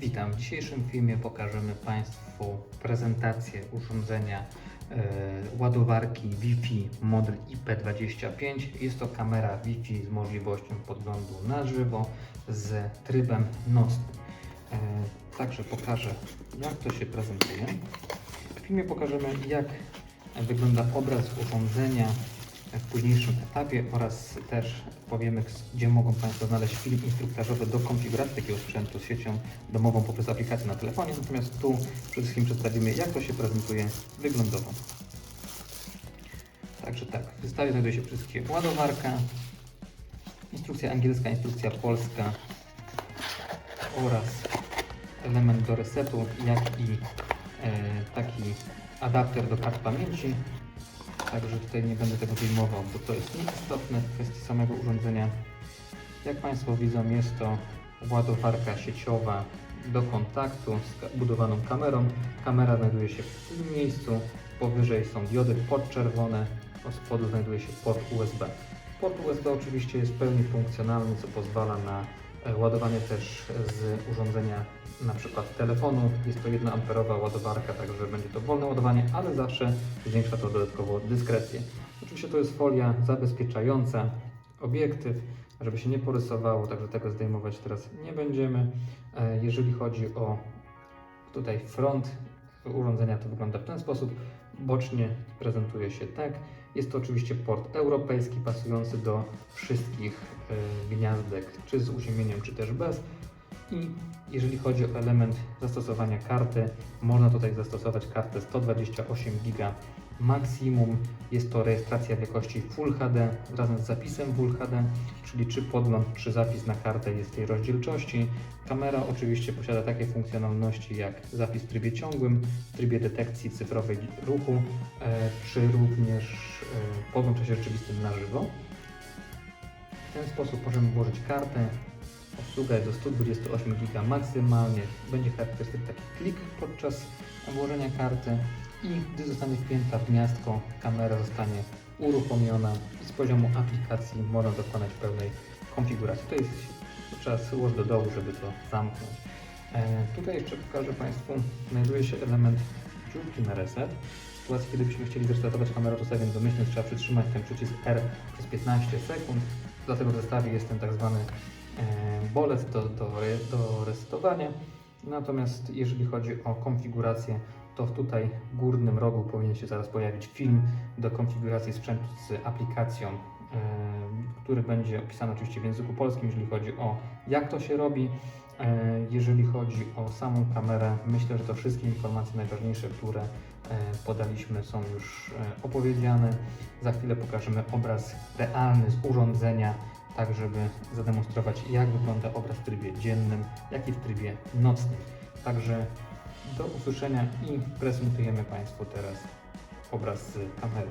Witam. W dzisiejszym filmie pokażemy Państwu prezentację urządzenia e, ładowarki Wi-Fi model IP25. Jest to kamera Wi-Fi z możliwością podglądu na żywo z trybem nocnym. E, także pokażę jak to się prezentuje. W filmie pokażemy jak wygląda obraz urządzenia w późniejszym etapie oraz też powiemy, gdzie mogą Państwo znaleźć film instruktażowy do konfiguracji takiego sprzętu z siecią domową poprzez aplikację na telefonie. Natomiast tu przede wszystkim przedstawimy, jak to się prezentuje wyglądowo. Także tak, w zestawie znajduje się przede wszystkim ładowarka, instrukcja angielska, instrukcja polska oraz element do resetu, jak i e, taki adapter do kart pamięci. Także tutaj nie będę tego wyjmował, bo to jest nieistotne w kwestii samego urządzenia. Jak Państwo widzą, jest to ładowarka sieciowa do kontaktu z budowaną kamerą. Kamera znajduje się w tym miejscu. Powyżej są diody podczerwone, a spodu znajduje się port USB. Port USB oczywiście jest w pełni funkcjonalny, co pozwala na ładowanie też z urządzenia na przykład telefonu. Jest to 1 amperowa ładowarka, także będzie to wolne ładowanie, ale zawsze zwiększa to dodatkowo dyskrecję. Oczywiście to jest folia zabezpieczająca obiektyw, żeby się nie porysowało, także tego zdejmować teraz nie będziemy. E, Jeżeli chodzi o tutaj front urządzenia, to wygląda w ten sposób. Bocznie prezentuje się tak. Jest to oczywiście port europejski pasujący do wszystkich e, gniazdek, czy z uziemieniem, czy też bez. I jeżeli chodzi o element zastosowania karty, można tutaj zastosować kartę 128 GB maksimum. Jest to rejestracja w jakości Full HD razem z zapisem Full HD, czyli czy podgląd, czy zapis na kartę jest tej rozdzielczości. Kamera oczywiście posiada takie funkcjonalności jak zapis w trybie ciągłym, w trybie detekcji cyfrowej ruchu, e, czy również e, podgląd w czasie rzeczywistym na żywo. Ten sposób możemy włożyć kartę. Obsługa jest do 128 GB maksymalnie. Będzie charakterystyczny taki klik podczas włożenia karty i gdy zostanie wpięta w gniazdko, kamera zostanie uruchomiona i z poziomu aplikacji można dokonać pełnej konfiguracji. To jest trzeba złożyć do dołu, żeby to zamknąć. E, tutaj jeszcze pokażę Państwu, znajduje się element dziurki na reset. Sytuacji, kiedy byśmy chcieli zrestartować kamerę ustawień domyślnych, trzeba przytrzymać ten przycisk R przez 15 sekund. Dlatego w zestawie jest ten tak zwany e, bolet do, do, do resetowania. Natomiast jeżeli chodzi o konfigurację, to tutaj w górnym rogu powinien się zaraz pojawić film do konfiguracji sprzętu z aplikacją, e, który będzie opisany oczywiście w języku polskim, jeżeli chodzi o jak to się robi. E, Jeżeli chodzi o samą kamerę, myślę, że to wszystkie informacje najważniejsze, które podaliśmy są już e, opowiedziane. Za chwilę pokażemy obraz realny z urządzenia, tak żeby zademonstrować jak wygląda obraz w trybie dziennym, jak i w trybie nocnym. Także do usłyszenia i prezentujemy Państwu teraz obraz z kamery.